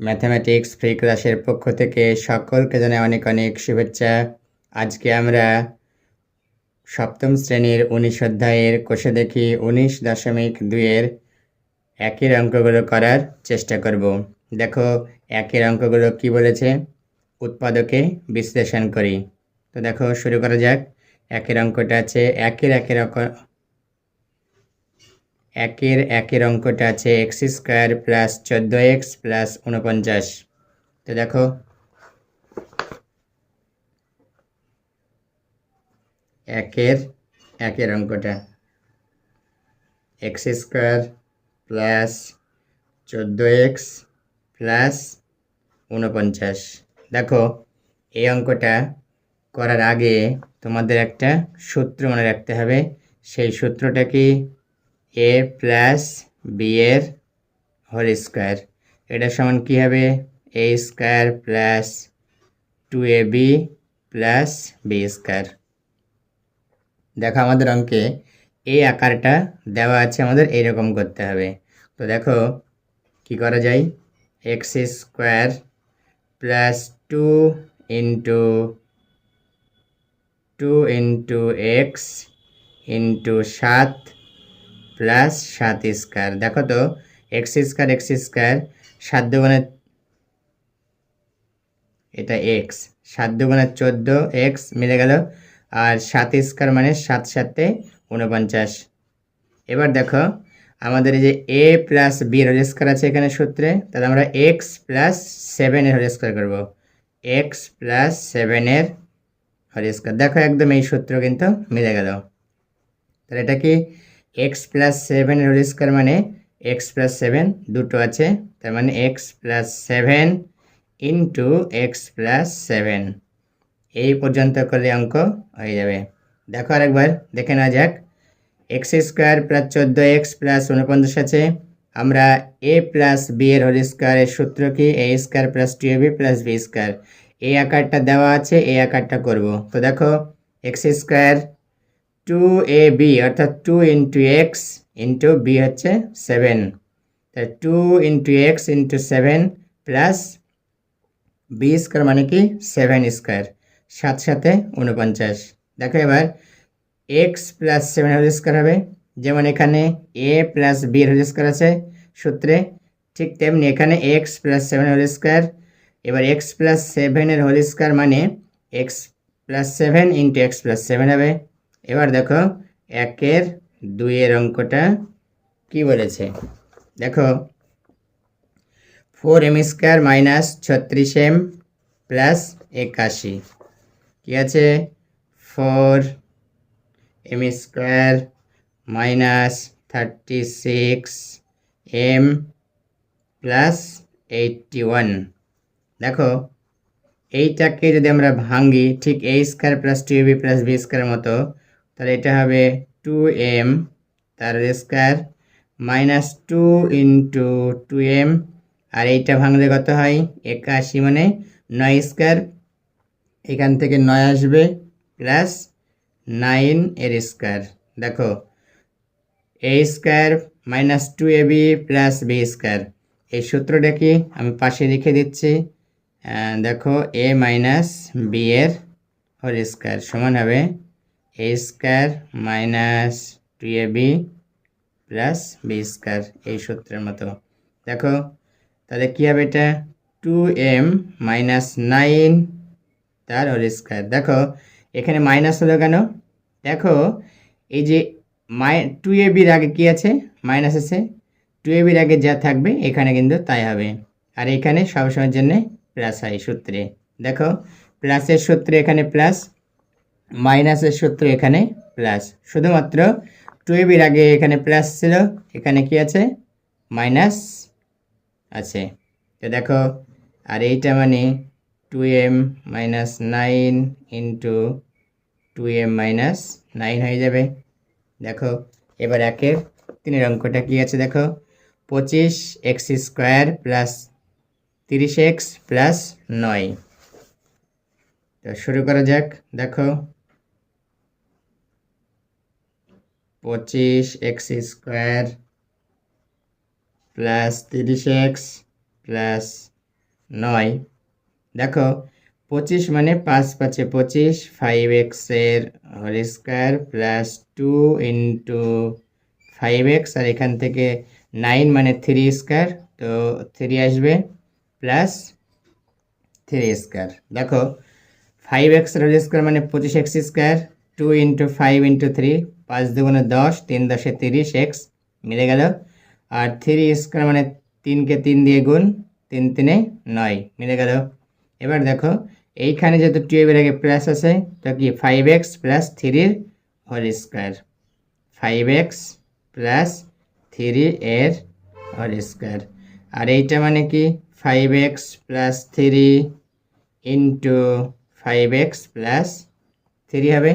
Mathematics free ক্লাসের পক্ষ থেকে সকলকে জানাই অনেক অনেক শুভেচ্ছা। আজকে আমরা সপ্তম শ্রেণির উনিশ অধ্যায়ের কোষে দেখি উনিশ দশমিক দুইয়ের একের অঙ্কগুলো করার চেষ্টা করব। দেখো, একের অঙ্কগুলো কি বলেছে? উৎপাদকে বিশ্লেষণ করি। তো দেখো, শুরু করা যাক। একের অঙ্কটা আছে, একের একের একের একের অঙ্কটা আছে এক্স স্কোয়ার প্লাস চোদ্দ এক্স প্লাস উনপঞ্চাশ তো দেখো। একের একের অঙ্কটা। এক্স স্কোয়ার প্লাস চোদ্দ এক্স প্লাস উনপঞ্চাশ দেখো, এই অঙ্কটা করার আগে তোমাদের একটা সূত্র মনে রাখতে হবে। সেই সূত্রটা কি? এ প্লাস বি এর হোল স্কোয়ার এটা সমান কী হবে? A square plus two A B plus B square দেখো আমাদের অঙ্কে এই আকারটা দেওয়া আছে আমাদের, এইরকম করতে হবে। তো দেখো কি করা যায়? X square plus two into two into X into সাত প্লাস সাত স্কোয়ার। দেখো তো, এক্স স্কোয়ার এক্স স্কোয়ার, সাত দুগুণে এটা এক্স, সাত দুগুণে চোদ্দ এক্স মিলে গেল, আর সাত স্কোয়ার মানে সাত সাতে উনপঞ্চাশ এবার দেখো, আমাদের এই যে A plus B whole square আছে এখানে সূত্রে, তাহলে আমরা এক্স প্লাস সেভেনের হোল স্কোয়ার করব। এক্স প্লাস সেভেনের হোল স্কোয়ার। দেখো একদম এই সূত্র কিন্তু মিলে গেল। তাহলে এটা কি? X plus seven whole square মানে এক্স প্লাস সেভেন দুটো আছে, তার মানে X plus seven into X plus seven এই পর্যন্ত করলে অঙ্ক হয়ে যাবে। দেখো আরেকবার, দেখে নেওয়া যাক। এক্স স্কোয়ার প্লাস চোদ্দ এক্স প্লাস উনপঞ্চাশ আছে। আমরা এ প্লাস বি এর হোল স্কোয়ারের সূত্র কি? A square plus two A B plus B square এই আকারটা দেওয়া আছে, এই আকারটা করব। তো দেখো X square two A B অর্থাৎ two into X into B হচ্ছে সেভেন তাই two into X into seven plus B square মানে কি? সেভেন স্কোয়ার সাত সাথে উনপঞ্চাশ দেখো এবার X plus seven whole square হবে। যেমন এখানে A plus B whole square আছে সূত্রে, ঠিক তেমনি এখানে X plus seven whole square এবার এক্স প্লাস সেভেনের হোল স্কোয়ার মানে X plus seven into X plus seven হবে। এবার দেখো, একের দুইয়ের অঙ্কটা কি বলেছে? দেখো, ফোর এম স্কোয়ার মাইনাস ছত্রিশ এম প্লাস একাশি। কি আছে? Four M square minus thirty six M plus eighty one. দেখো, এইটাকে যদি আমরা ভাঙি ঠিক A square plus two B plus B square মতো তাহলে এটা হবে টু এম তার square minus two into two M আর এইটা ভাঙলে কত হয়? একাশি মানে নয় স্কোয়ার এখান থেকে নয় আসবে প্লাস নাইন এর স্কোয়ার দেখো A square minus two A B plus B square এই সূত্রটা কি? আমি পাশে লিখে দিচ্ছি। দেখো এ মাইনাস বি এর হোল স্কোয়ার সমান হবে A square minus two A B plus B square এই সূত্রের মতো। দেখো, তাহলে কী হবে এটা? টু এম মাইনাস নাইন তার হোল স্কোয়ার দেখো, এখানে মাইনাস হলো কেন? দেখো, এই যে মাই টু এ বির আগে কী আছে? মাইনাস আছে। টু এ বির আগে যা থাকবে, এখানে কিন্তু তাই হবে। আর এখানে সবসময়ের জন্যে প্লাস হয় সূত্রে। দেখো প্লাসের সূত্রে এখানে প্লাস মাইনাসের সূত্র এখানে প্লাস শুধুমাত্র টু আগে এখানে প্লাস ছিল, এখানে কি আছে? মাইনাস আছে। তো দেখো, আর এইটা মানে two M minus nine into two M minus nine হয়ে যাবে। দেখো, এবার একের তিনের অঙ্কটা কি আছে দেখো? পঁচিশ এক্স স্কোয়ার প্লাস তিরিশ এক্স প্লাস নয়। তো শুরু করা যাক। দেখো পঁচিশ এক্স স্কোয়ার প্লাস তিরিশ এক্স প্লাস নয়। দেখো, পঁচিশ মানে পাঁচ পাঁচে পঁচিশ, ফাইভ এক্সের whole square plus two into five X, আর এখান থেকে নাইন মানে থ্রি স্কোয়ার, তো থ্রি আসবে প্লাস থ্রি স্কোয়ার। দেখো, ফাইভ এক্সের হোল স্কোয়ার মানে পঁচিশ X square, two into five into three পাঁচ দুগুণে দশ, তিন দশে তিরিশ, এক্স, মিলে গেল। আর থ্রি স্কোয়ার মানে তিনকে তিন দিয়ে গুণ, তিন তিনে নয়, মিলে গেল। এবার দেখো, এইখানে যেহেতু টুয়েলভের আগে প্লাস আছে, তো কি ফাইভ এক্স প্লাস থ্রির whole square five X plus three এর হোল স্কোয়ার আর এইটা মানে কি? Five X plus three into five X plus three হবে।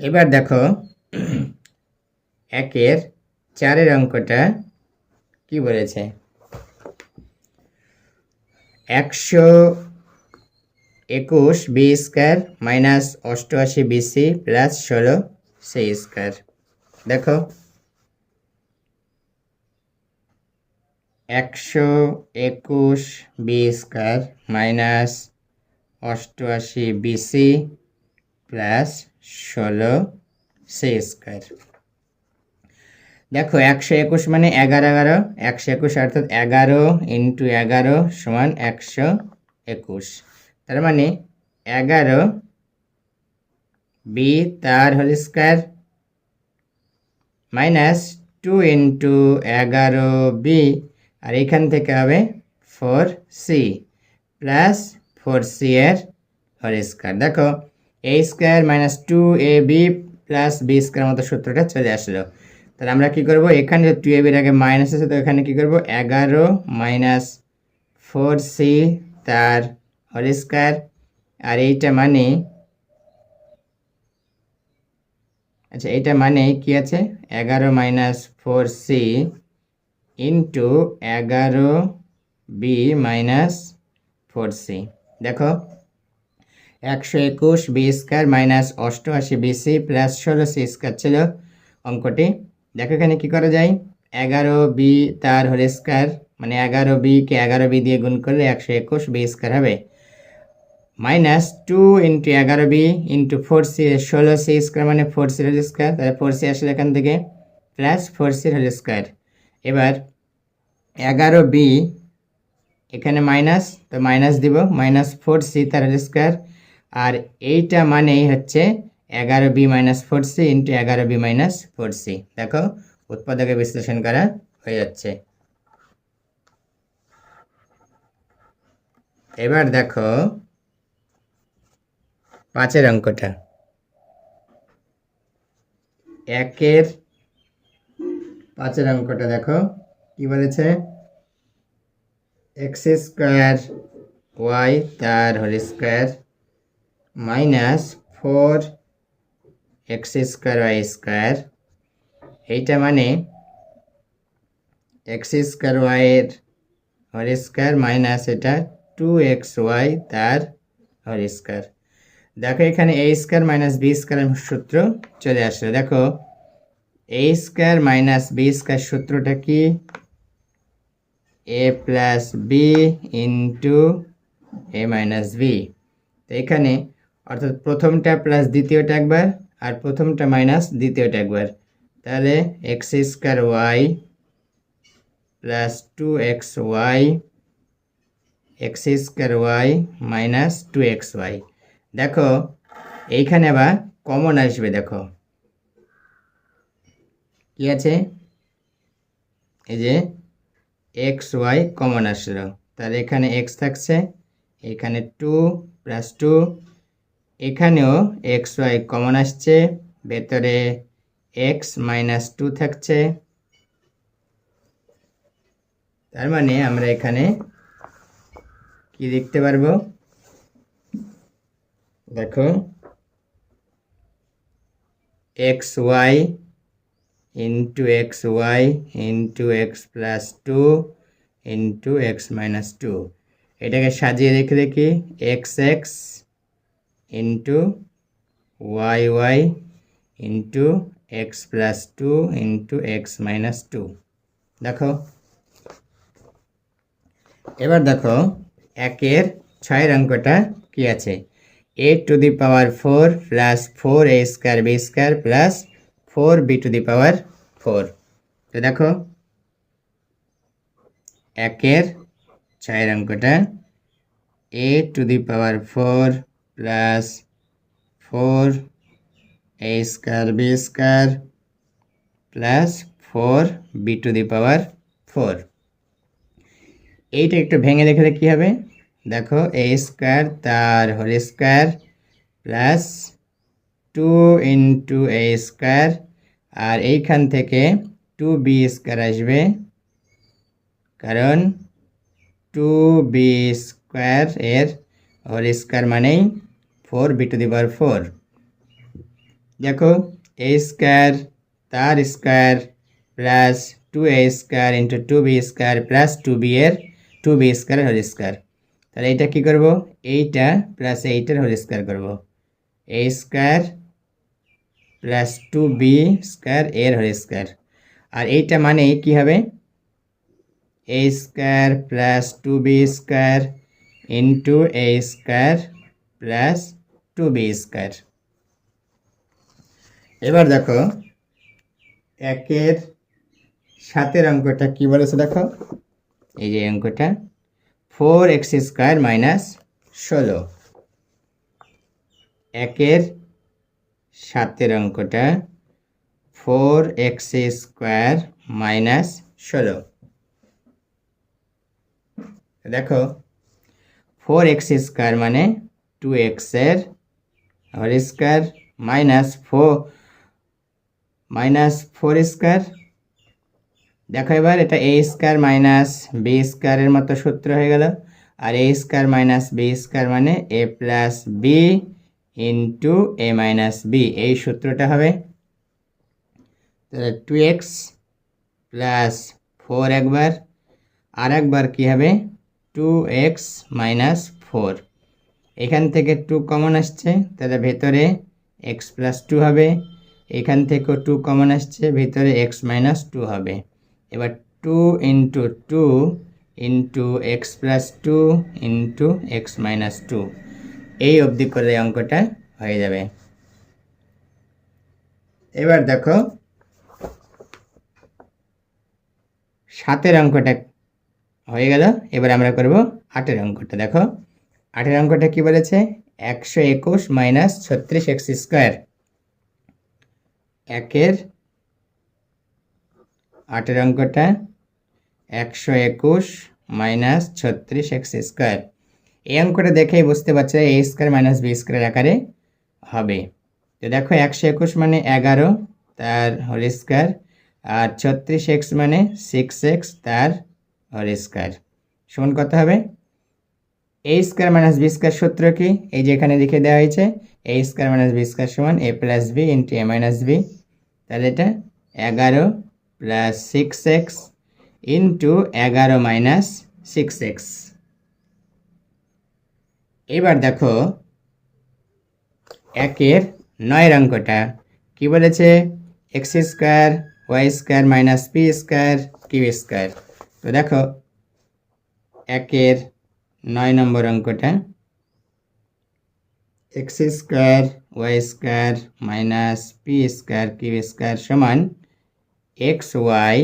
এবার দেখো, একের চারের অঙ্কটা কি বলেছে? একশো একুশ বি স্কোয়ার মাইনাস অষ্টআশি বিসি প্লাস ষোলো সি স্কোয়ার। দেখো, একশো একুশ বি স্কোয়ার মাইনাস অষ্টআশি বিসি প্লাস ষোলো, সি স্কোয়ার। দেখো, একশো একুশ মানে এগারো এগারো। একশো একুশ অর্থাৎ এগারো ইন্টু এগারো সমান একশো একুশ। তার মানে এগারো বি তার whole square minus two into এগারো বি, আর এখান থেকে হবে four C, plus four C এর হোল স্কোয়ার। দেখো A square minus two A B plus B square মতো সূত্রটা চলে আসলো। তাহলে আমরা কি করব? এখানে টু এ বির আগে মাইনাস আছে, তো এখানে কি করব? এগারো মাইনাস ফোর সি তার হোল স্কোয়ার আর এইটা মানে আচ্ছা এইটা মানে কি আছে? এগারো মাইনাস ফোর সি ইন্টু এগারো বি মাইনাস ফোর সি দেখো একশো একুশ বি স্কোয়ার মাইনাস অষ্টআশি বিসি প্লাস ষোলো সি স্কোয়ার ছিল অঙ্কটি। দেখো এখানে কী করা যায়? এগারো বি তার হোল স্কোয়ার মানে এগারো বিকে এগারো বি দিয়ে গুণ করলে একশো একুশ বি স্কোয়ার হবে। মাইনাস টু ইন্টু এগারো বি ইন্টু ফোর সি ষোলো সি স্কোয়ার মানে ফোর সি হোল স্কোয়ার তাহলে ফোর সি আসলে এখান থেকে plus four C whole square এবার এগারো বি এখানে মাইনাস তো মাইনাস দিব মাইনাস ফোর সি তার হোল স্কোয়ার আর এইটা মানেই হচ্ছে এগারো B minus four C into এগারো বি মাইনাস ফোর সি দেখো, উৎপাদকে বিশ্লেষণ করা হয়ে যাচ্ছে। এবার দেখো, পাঁচের অঙ্কটা। একের পাঁচের অঙ্কটা দেখো, কি বলেছে? এক্স স্কোয়ার ওয়াই তার whole square minus four X square Y square. এইটা মানে এক্স স্কোয়ার ওয়াইয়ের হোল স্কোয়ার মাইনাস এটা টু এক্স ওয়াই তার হোল স্কোয়ার। দেখো এখানে A square minus B square সূত্র চলে আসলো। দেখো, A square minus B square সূত্রটা কি? A plus B into A minus B. তো এখানে অর্থাৎ প্রথমটা প্লাস দ্বিতীয়টা একবার আর প্রথমটা মাইনাস দ্বিতীয়টা একবার। তাহলে x square y plus two x y x square y minus two x y দেখো, এইখানে আবার কমন আসবে, দেখো। কি আছে? এই যে এক্স ওয়াই কমন আসলো। তাহলে এখানে এক্স থাকছে, এখানে টু প্লাস টু এখানেও এক্স ওয়াই কমন আসছে, ভেতরে এক্স মাইনাস টু থাকছে। তার মানে আমরা এখানে কি দেখতে পারব? দেখো x y into x y into x plus two into x minus two এটাকে সাজিয়ে রেখে দেখি x x into y y into x plus two into x minus two দেখো। এবার দেখো, একের ছয়ের অঙ্কটা কি আছে? A to the power four plus four a square b square plus four b to the power four তো দেখো, একের ছয়ের অঙ্কটা a to the power four plus four a square b square plus four b to the power four এইটা একটু ভেঙে দেখলে কী হবে? দেখো এ স্কোয়ার তার whole square plus two into a square আর এইখান থেকে টু বি স্কোয়ার আসবে। কারণ টু বি স্কোয়ার এর হোল স্কোয়ার মানেই four b to the power four. দেখো এ স্কোয়ার তার square plus two a square into two b square plus two b এর two b square whole তাহলে এইটা কী করব? এইটা প্লাস এইটার হোল স্কোয়ার করব। A square plus two b square এর হোল স্কোয়ার আর এইটা মানেই কী হবে? A square plus two b square into a square plus two b square. এবার দেখো, একের সাতের অঙ্কটা কি বলেছে দেখো? এই যে অঙ্কটা, ফোর এক্স স্কোয়ার মাইনাস ষোলো। একের সাতের অঙ্কটা ফোর এক্স স্কোয়ার মাইনাস ষোলো। দেখো, ফোর এক্স স্কোয়ার মানে টু এক্সের whole square minus four minus four square. দেখো এবার, এটা এ স্কোয়ার মাইনাস বি স্কোয়ারের মতো সূত্র হয়ে গেল। আর a square minus b square মানে a plus b into a minus b এই সূত্রটা হবে তাহলে টু এক্স প্লাস ফোর একবার। আর একবার কী হবে? টু এক্স মাইনাস ফোর এখান থেকে টু কমন আসছে, তাহলে ভেতরে এক্স প্লাস টু হবে। এখান থেকেও টু কমন আসছে, ভেতরে এক্স মাইনাস টু হবে। এবার two into two into x plus two into x minus two এই অবধি করে অঙ্কটা হয়ে যাবে। এবার দেখো, সাতের অঙ্কটা হয়ে গেল। এবার আমরা করব আটের অঙ্কটা। দেখো আটের অঙ্কটা কি বলেছে? একশো একুশ মাইনাস ছত্রিশ এক্স স্কোয়ার। একের আটের অঙ্কটা একশো একুশ মাইনাস ছত্রিশ এক্স স্কোয়ার। এই অঙ্কটা দেখেই বুঝতে পারছে a square minus b square আকারে হবে। তো দেখো একশো একুশ মানে এগারো, তার হোল স্কোয়ার, আর ছত্রিশ এক্স মানে সিক্স এক্স, তার হোল স্কোয়ার। সমান কত হবে? A square minus b square সূত্র কি? এই যে এখানে লিখে দেওয়া হয়েছে a square minus b square সমান a plus b into a minus b তাহলে এটা এগারো প্লাস সিক্স এক্স ইন্টু এগারো মাইনাস সিক্স এক্স এবার দেখো, একের নয়ের অঙ্কটা কি বলেছে? X square y square minus p square q square তো দেখো, একের নয় নম্বর অঙ্কটা x square y square minus p square q square সমান এক্স ওয়াই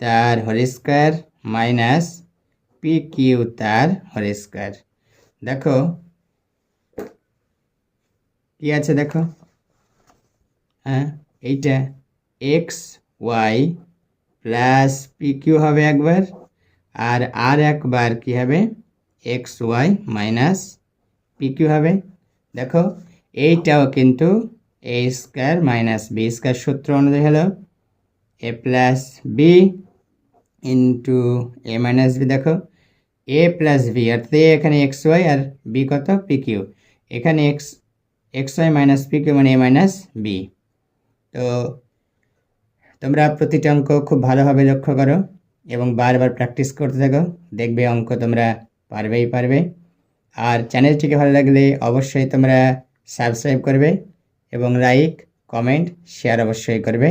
তার whole square minus p q তার হোল স্কোয়ার দেখো কি আছে দেখো হ্যাঁ এইটা x y plus p q হবে একবার আর আর একবার কি হবে? X y minus p q হবে। দেখো, এইটাও কিন্তু a square minus b square সূত্র অনুযায়ী হলো। A plus b into a minus b, দেখো। এ প্লাস বি, অর্থাৎ এখানে এক্স ওয়াই আর বি কত? P q. এখানে x x y minus p q মানে এ মাইনাস বি। তো তোমরা প্রতিটা অঙ্ক খুব ভালোভাবে লক্ষ্য করো। এবং বারবার প্র্যাকটিস করতে থাকো। দেখবে অঙ্ক তোমরা পারবেই পারবে। আর চ্যানেলটিকে ভালো লাগলে অবশ্যই তোমরা সাবস্ক্রাইব করবে এবং লাইক কমেন্ট শেয়ার অবশ্যই করবে।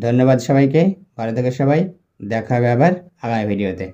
ধন্যবাদ সবাইকে। ভালো থেকো সবাই। দেখা হবে আবার আগামী ভিডিওতে